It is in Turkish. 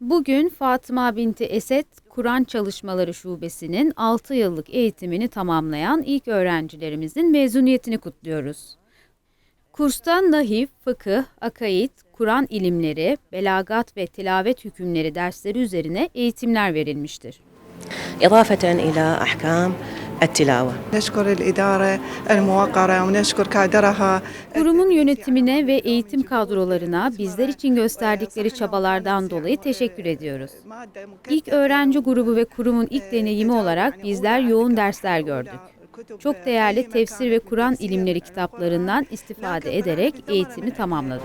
Bugün Fatıma binti Esed, Kur'an Çalışmaları Şubesi'nin 6 yıllık eğitimini tamamlayan ilk öğrencilerimizin mezuniyetini kutluyoruz. Kurstan nahif, fıkıh, akaid, Kur'an ilimleri, belagat ve tilavet hükümleri dersleri üzerine eğitimler verilmiştir. İzafeten ila ahkam التلاوة نشكر الإدارة الموقرة ونشكر كادرها Kurumun yönetimine ve eğitim kadrolarına bizler için gösterdikleri çabalardan dolayı teşekkür ediyoruz. İlk öğrenci grubu ve kurumun ilk deneyimi olarak bizler yoğun dersler gördük. Çok değerli tefsir ve Kur'an ilimleri kitaplarından istifade ederek eğitimi tamamladık.